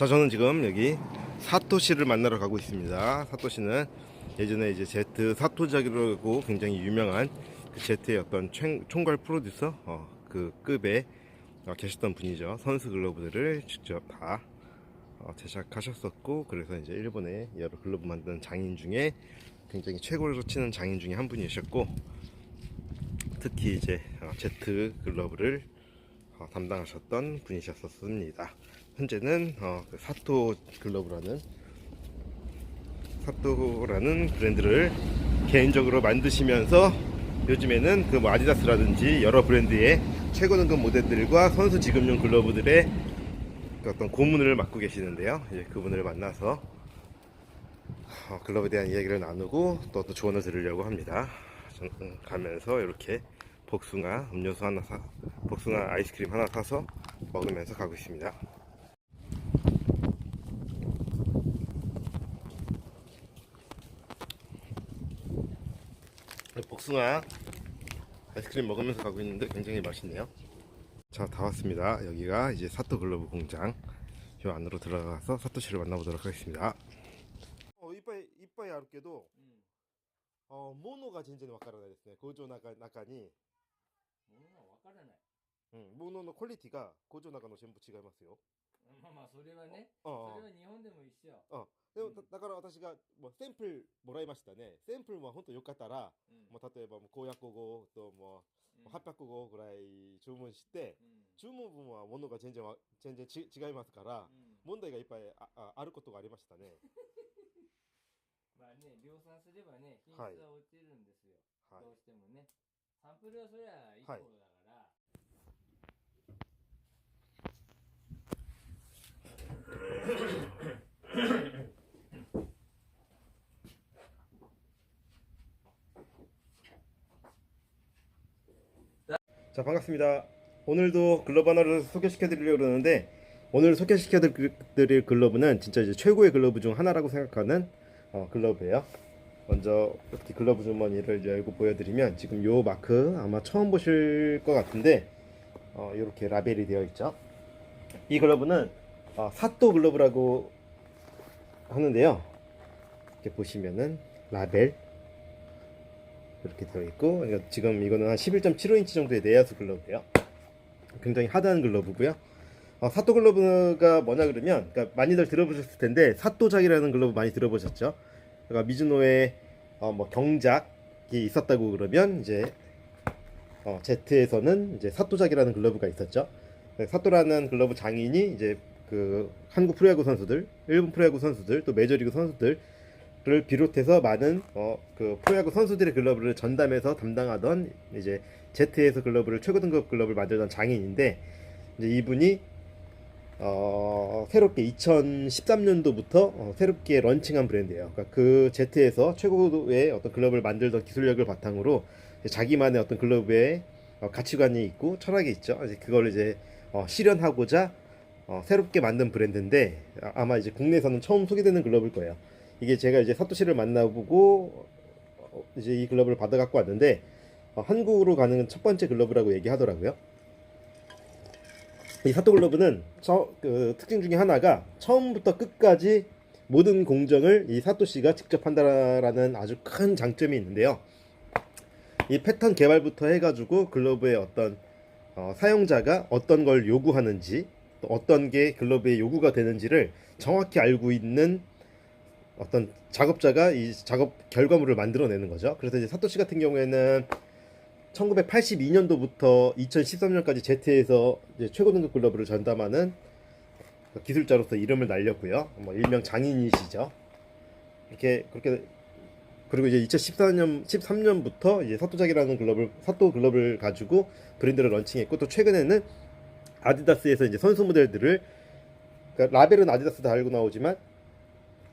자, 저는 지금 여기 사토시를 만나러 가고 있습니다. 사토시는 예전에 이제 제트 사토자기라고 굉장히 유명한 그 제트의 어떤 총, 총괄 프로듀서 어, 그 급에 어, 계셨던 분이죠. 선수 글러브들을 직접 다 어, 제작하셨었고 그래서 이제 일본의 여러 글러브 만드는 장인 중에 굉장히 최고로 치는 장인 중에 한 분이셨고 특히 이제 어, 제트 글러브를 어, 담당하셨던 분이셨었습니다. 현재는 어, 그 사토 글러브라는 사토라는 브랜드를 개인적으로 만드시면서 요즘에는 그 뭐 아디다스라든지 여러 브랜드의 최고 등급 모델들과 선수 지급용 글러브들의 그 어떤 고문을 맡고 계시는데요. 이제 그분을 만나서 어, 글러브에 대한 이야기를 나누고 또, 또 조언을 들으려고 합니다. 가면서 이렇게 복숭아 음료수 하나 사, 복숭아 아이스크림 하나 사서 먹으면서 가고 있습니다. 복숭아 아이스크림 먹으면서 가고 있는데 굉장히 맛있네요. 자, 다 왔습니다. 여기가 이제 사토 글러브 공장. 이 안으로 들어가서 사토시를 만나보도록 하겠습니다. 어, 이빠이 이빠이 아르게도 うん。 어, 모노가 전전 わからないですね。工場の中中に、ものはわからない。うん、物のクオリティが工場の中の全部違いますよ。 まあまあ、それはね。あそれは日本でも一緒。あ、でもだだから私がもうセンプルもらいましたね。センプルは本当よかったら、うん。もう例えばもう公約語ともうんう800語ぐらい注文して、うん注文分は物が全然わ全然ち違いますから、うん問題がいっぱいあああることがありましたね。まあね、量産すればね、品質は落ちるんですよ。はいどうしてもね。サンプルはそりゃ1個はいだ 자 반갑습니다. 오늘도 글러브 하나를 소개시켜 드리려고 그러는데 오늘 소개시켜 드릴 글러브는 진짜 이제 최고의 글러브 중 하나라고 생각하는 어, 글러브예요. 먼저 이렇게 글러브 주머니를 열고 보여드리면 지금 요 마크 아마 처음 보실 것 같은데 어, 이렇게 라벨이 되어 있죠. 이 글러브는 어, 사또 글러브라고 하는데요. 이렇게 보시면은 라벨 이렇게 되어 있고 이거 지금 이거는 한 11.75인치 정도의 내야수 글러브예요. 굉장히 하드한 글러브고요. 어, 사또 글러브가 뭐냐 그러면 그러니까 많이들 들어보셨을 텐데 사또작이라는 글러브 많이 들어보셨죠? 그러니까 미즈노의 어, 뭐 경작이 있었다고 그러면 이제 어, Z에서는 이제 사또작이라는 글러브가 있었죠. 네, 사또라는 글러브 장인이 이제 그 한국 프로야구 선수들, 일본 프로야구 선수들, 또 메이저리그 선수들 를 비롯해서 많은 어, 그 프로야구 선수들의 글러브를 전담해서 담당하던 이제 Z에서 글러브를 최고 등급 글러브를 만들던 장인인데 이제 이분이 어, 새롭게 2013년도부터 어, 새롭게 런칭한 브랜드예요. 그러니까 그 Z에서 최고의 어떤 글러브를 만들던 기술력을 바탕으로 자기만의 어떤 글러브에 어, 가치관이 있고 철학이 있죠. 이제 그걸 이제 어, 실현하고자 어, 새롭게 만든 브랜드인데 아- 아마 이제 국내에서는 처음 소개되는 글러브일 거예요. 이게 제가 이제 사토시를 만나보고 어, 이제 이 글러브를 받아 갖고 왔는데 어, 한국으로 가는 첫 번째 글러브라고 얘기하더라고요. 이 사토 글러브는 처, 그 특징 중에 하나가 처음부터 끝까지 모든 공정을 이 사토시가 직접 한다라는 아주 큰 장점이 있는데요. 이 패턴 개발부터 해가지고 글러브의 어떤 어, 사용자가 어떤 걸 요구하는지 또 어떤 게 글러브에 요구가 되는지를 정확히 알고 있는 어떤 작업자가 이 작업 결과물을 만들어내는 거죠. 그래서 이제 사토시 같은 경우에는 1982년도부터 2013년까지 제트에서 최고 등급 글러브를 전담하는 기술자로서 이름을 날렸고요. 뭐 일명 장인이시죠. 이렇게 그렇게 그리고 이제 2014년 13년부터 이제 사토작이라는 글러브를 사토 글러브를 가지고 브랜드를 런칭했고 또 최근에는 아디다스에서 이제 선수 모델들을 그러니까 라벨은 아디다스 다 알고 나오지만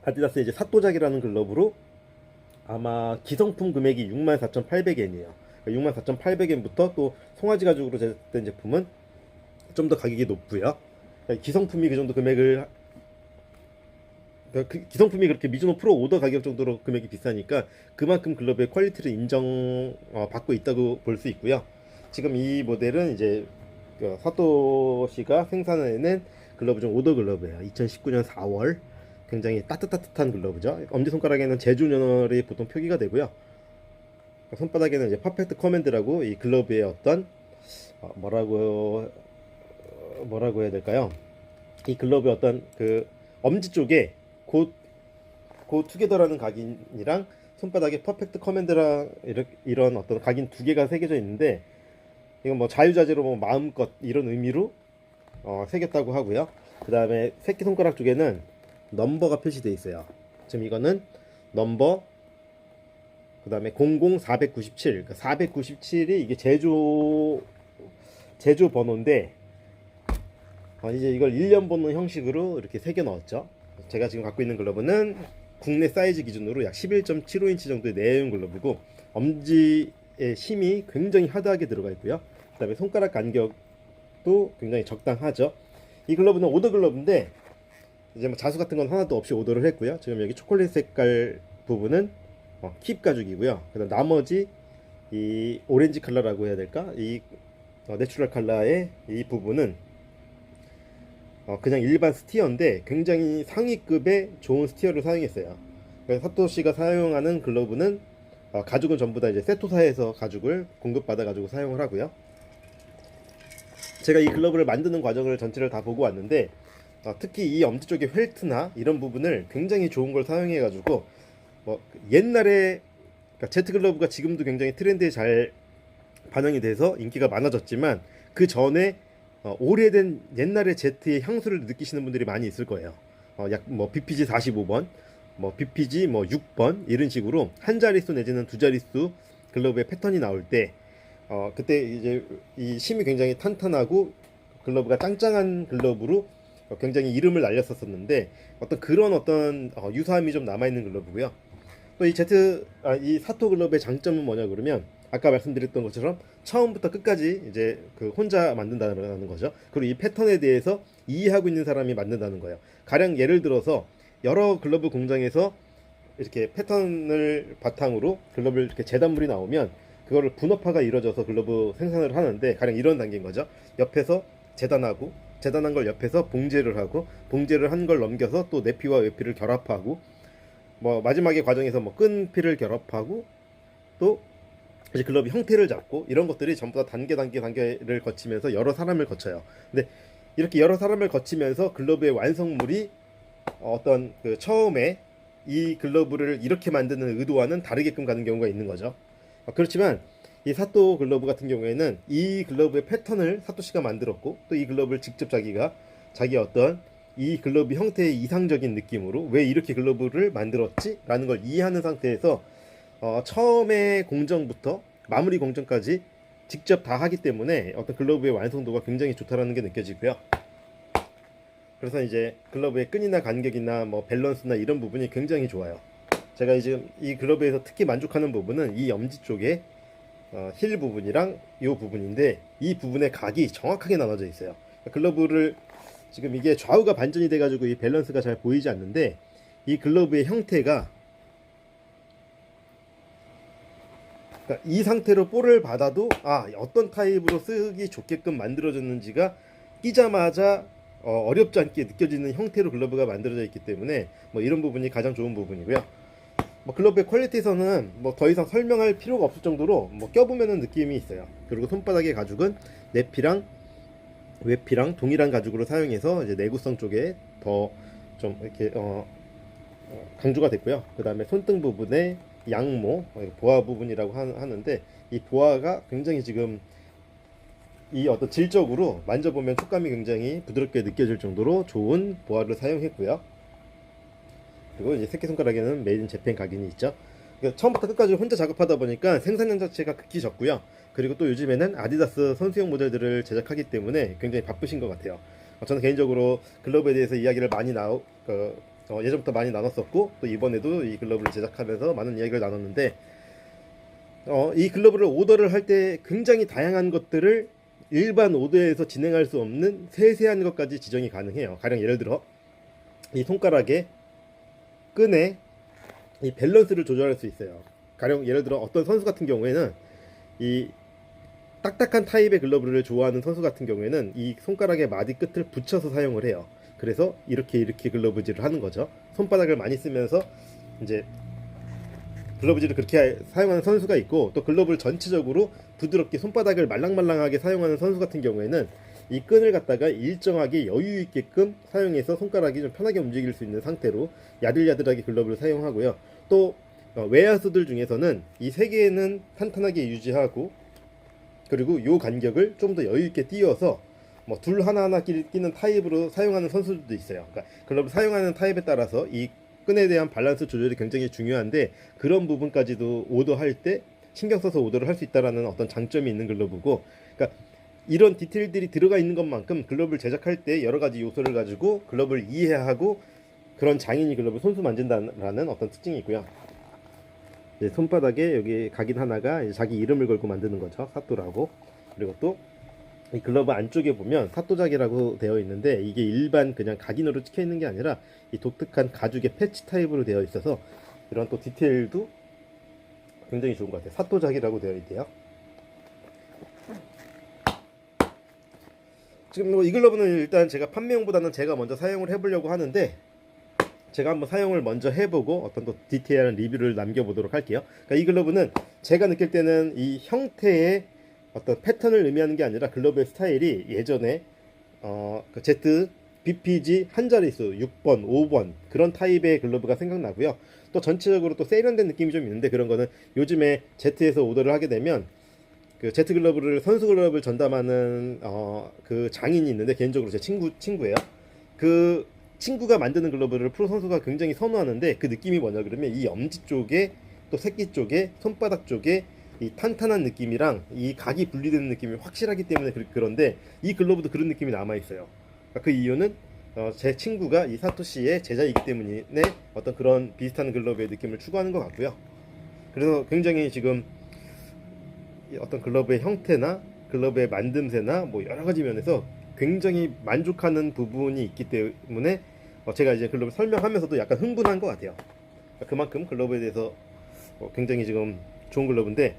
아디다스 이제 사또작이라는 글러브로 아마 기성품 금액이 64,800엔이에요. 64,800엔부터 또 송아지 가죽으로 제작된 제품은 좀 더 가격이 높고요. 그러니까 기성품이 그 정도 금액을 그러니까 그 기성품이 그렇게 미즈노 프로 오더 가격 정도로 금액이 비싸니까 그만큼 글러브의 퀄리티를 인정받고 있다고 볼 수 있고요. 지금 이 모델은 이제 그 사토시가 생산해낸 글러브 중 오더 글러브예요. 2019년 4월 굉장히 따뜻따뜻한 글러브죠. 엄지 손가락에는 제주 연월이 보통 표기가 되고요. 손바닥에는 이제 퍼펙트 커맨드라고 이 글러브의 어떤 어, 뭐라고 어, 뭐라고 해야 될까요? 이 글러브의 어떤 그 엄지 쪽에 고, 고 투게더라는 각인이랑 손바닥에 퍼펙트 커맨드랑 이런 어떤 각인 두 개가 새겨져 있는데 이건 뭐 자유자재로 뭐 마음껏 이런 의미로 어, 새겼다고 하고요. 그 다음에 새끼 손가락 쪽에는 넘버가 표시되어 있어요. 지금 이거는 넘버 그 다음에 00497그 497이 이게 제조 제조 번호인데 어, 이제 이걸 1년 번호 형식으로 이렇게 새겨 넣었죠. 제가 지금 갖고 있는 글러브는 국내 사이즈 기준으로 약 11.75인치 정도의 내용 글러브고 엄지 의 힘이 굉장히 하드하게 들어가 있고요. 그 다음에 손가락 간격도 굉장히 적당하죠. 이 글러브는 오더 글러브인데 이제 뭐 자수 같은 건 하나도 없이 오더를 했고요. 지금 여기 초콜릿 색깔 부분은 어, 킵 가죽이고요. 그다음 나머지 이 오렌지 컬러라고 해야 될까? 이 어, 내추럴 컬러의 이 부분은 어, 그냥 일반 스티어인데 굉장히 상위급의 좋은 스티어를 사용했어요. 그래서 사토 씨가 사용하는 글러브는 어, 가죽은 전부 다 이제 세토사에서 가죽을 공급받아 가지고 사용을 하고요. 제가 이 글러브를 만드는 과정을 전체를 다 보고 왔는데 어, 특히 이 엄지 쪽의 펠트나 이런 부분을 굉장히 좋은 걸 사용해 가지고 뭐 옛날에 그러니까 제트 글러브가 지금도 굉장히 트렌드에 잘 반영이 돼서 인기가 많아졌지만 그 전에 어, 오래된 옛날의 제트의 향수를 느끼시는 분들이 많이 있을 거예요. 어, 약 뭐 BPG 45번, 뭐 BPG 뭐 6번 이런 식으로 한 자릿수 내지는 두 자릿수 글러브의 패턴이 나올 때 어, 그때 이제 이 심이 굉장히 탄탄하고 글러브가 짱짱한 글러브로 어, 굉장히 이름을 날렸었었는데 어떤 그런 어떤 어, 유사함이 좀 남아 있는 글러브고요. 또 이 제트 아, 이 사토 글러브의 장점은 뭐냐 그러면 아까 말씀드렸던 것처럼 처음부터 끝까지 이제 그 혼자 만든다는 거죠. 그리고 이 패턴에 대해서 이해하고 있는 사람이 만든다는 거예요. 가령 예를 들어서 여러 글러브 공장에서 이렇게 패턴을 바탕으로 글러브 이렇게 재단물이 나오면 그거를 분업화가 이루어져서 글러브 생산을 하는데 가령 이런 단계인 거죠. 옆에서 재단하고 재단한 걸 옆에서 봉제를 하고 봉제를 한 걸 넘겨서 또 내피와 외피를 결합하고 뭐 마지막에 과정에서 뭐 끈피를 결합하고 또 이제 글러브 형태를 잡고 이런 것들이 전부 다 단계 단계 단계를 거치면서 여러 사람을 거쳐요. 근데 이렇게 여러 사람을 거치면서 글러브의 완성물이 어떤 그 처음에 이 글러브를 이렇게 만드는 의도와는 다르게끔 가는 경우가 있는 거죠. 어, 그렇지만 이 사또 글러브 같은 경우에는 이 글러브의 패턴을 사또 씨가 만들었고 또 이 글러브를 직접 자기가 자기 어떤 이 글러브 형태의 이상적인 느낌으로 왜 이렇게 글러브를 만들었지 라는 걸 이해하는 상태에서 어, 처음에 공정부터 마무리 공정까지 직접 다 하기 때문에 어떤 글러브의 완성도가 굉장히 좋다라는 게 느껴지고요. 그래서 이제 글러브의 끈이나 간격이나 뭐 밸런스나 이런 부분이 굉장히 좋아요. 제가 이제 이 글러브에서 특히 만족하는 부분은 이 엄지 쪽에 어, 힐 부분이랑 이 부분인데 이 부분의 각이 정확하게 나눠져 있어요. 글러브를 지금 이게 좌우가 반전이 돼가지고 이 밸런스가 잘 보이지 않는데 이 글러브의 형태가 그러니까 이 상태로 볼을 받아도 아 어떤 타입으로 쓰기 좋게끔 만들어졌는지가 끼자마자 어, 어렵지 않게 느껴지는 형태로 글러브가 만들어져 있기 때문에 뭐 이런 부분이 가장 좋은 부분이고요. 뭐 글러브의 퀄리티에서는 뭐 더 이상 설명할 필요가 없을 정도로 뭐 껴보면은 느낌이 있어요. 그리고 손바닥의 가죽은 내피랑 외피랑 동일한 가죽으로 사용해서 이제 내구성 쪽에 더 좀 이렇게 어, 어, 강조가 됐고요. 그 다음에 손등 부분에 양모 어, 보아 부분이라고 하, 하는데 이 보아가 굉장히 지금 이 어떤 질적으로 만져보면 촉감이 굉장히 부드럽게 느껴질 정도로 좋은 보아를 사용했고요. 그리고 이제 새끼손가락에는 메이드 인 재팬 각인이 있죠. 그러니까 처음부터 끝까지 혼자 작업하다 보니까 생산량 자체가 극히 적고요. 그리고 또 요즘에는 아디다스 선수용 모델들을 제작하기 때문에 굉장히 바쁘신 것 같아요. 어, 저는 개인적으로 글러브에 대해서 이야기를 많이 나오, 그, 어, 예전부터 많이 나눴었고 또 이번에도 이 글러브를 제작하면서 많은 이야기를 나눴는데 어, 이 글러브를 오더를 할 때 굉장히 다양한 것들을 일반 오더에서 진행할 수 없는 세세한 것까지 지정이 가능해요. 가령 예를 들어 이 손가락에 끈에 이 밸런스를 조절할 수 있어요. 가령 예를 들어 어떤 선수 같은 경우에는 이 딱딱한 타입의 글러브를 좋아하는 선수 같은 경우에는 이 손가락의 마디 끝을 붙여서 사용을 해요. 그래서 이렇게 이렇게 글러브질을 하는 거죠. 손바닥을 많이 쓰면서 이제 글러브질을 그렇게 하- 사용하는 선수가 있고 또 글러브를 전체적으로 부드럽게 손바닥을 말랑말랑하게 사용하는 선수 같은 경우에는 이 끈을 갖다가 일정하게 여유 있게끔 사용해서 손가락이 좀 편하게 움직일 수 있는 상태로 야들야들하게 글러브를 사용하고요. 또 어, 외야수들 중에서는 이 세 개는 탄탄하게 유지하고 그리고 요 간격을 좀 더 여유 있게 띄워서 뭐 둘 하나하나 끼- 끼는 타입으로 사용하는 선수들도 있어요. 그러니까 글러브 사용하는 타입에 따라서 이 끈에 대한 밸런스 조절이 굉장히 중요한데 그런 부분까지도 오더할 때 신경 써서 오더를 할 수 있다라는 어떤 장점이 있는 글러브고 그러니까 이런 디테일들이 들어가 있는 것만큼 글러브를 제작할 때 여러 가지 요소를 가지고 글러브를 이해하고 그런 장인이 글러브 손수 만든다라는 어떤 특징이 있고요. 손바닥에 여기 각인 하나가 자기 이름을 걸고 만드는 거죠. 사또라고. 그리고 또 이 글러브 안쪽에 보면 사또작이라고 되어 있는데 이게 일반 그냥 각인으로 찍혀 있는 게 아니라 이 독특한 가죽의 패치 타입으로 되어 있어서 이런 또 디테일도 굉장히 좋은 것 같아요. 사또작이라고 되어 있대요. 지금 뭐이 글러브는 일단 제가 판매용보다는 제가 먼저 사용을 해보려고 하는데 제가 한번 사용을 먼저 해보고 어떤 또 디테일한 리뷰를 남겨보도록 할게요. 그러니까 이 글러브는 제가 느낄 때는 이 형태의 어떤 패턴을 의미하는 게 아니라 글러브의 스타일이 예전에 어, 그 Z, BPG 한 자릿수 6번, 5번 그런 타입의 글러브가 생각나고요. 또 전체적으로 또 세련된 느낌이 좀 있는데 그런 거는 요즘에 Z에서 오더를 하게 되면 그 Z 글러브를 선수 글러브를 전담하는 어, 그 장인이 있는데 개인적으로 제 친구 친구예요. 그 친구가 만드는 글러브를 프로 선수가 굉장히 선호하는데 그 느낌이 뭐냐 그러면 이 엄지 쪽에 또 새끼 쪽에 손바닥 쪽에 이 탄탄한 느낌이랑 이 각이 분리되는 느낌이 확실하기 때문에 그- 그런데 이 글러브도 그런 느낌이 남아 있어요. 그 이유는 어, 제 친구가 이 사토시의 제자이기 때문에 어떤 그런 비슷한 글러브의 느낌을 추구하는 것 같고요. 그래서 굉장히 지금 이 어떤 글러브의 형태나 글러브의 만듦새나 뭐 여러 가지 면에서 굉장히 만족하는 부분이 있기 때문에 어, 제가 이제 글러브 설명하면서도 약간 흥분한 것 같아요. 그만큼 글러브에 대해서 어, 굉장히 지금 좋은 글러브인데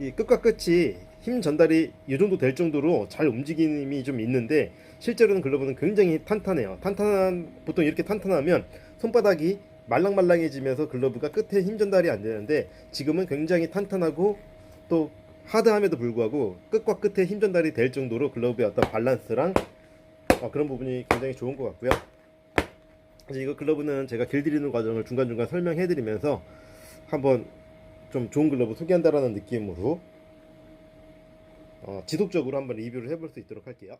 이 끝과 끝이 힘 전달이 이 정도 될 정도로 잘 움직임이 좀 있는데 실제로는 글러브는 굉장히 탄탄해요. 탄탄한 보통 이렇게 탄탄하면 손바닥이 말랑말랑해지면서 글러브가 끝에 힘 전달이 안 되는데 지금은 굉장히 탄탄하고 또 하드함에도 불구하고 끝과 끝에 힘 전달이 될 정도로 글러브의 어떤 밸런스랑 어, 그런 부분이 굉장히 좋은 것 같고요. 이거 글러브는 제가 길들이는 과정을 중간중간 설명해드리면서 한번 좀 좋은 글러브 소개한다라는 느낌으로 어, 지속적으로 한번 리뷰를 해볼 수 있도록 할게요.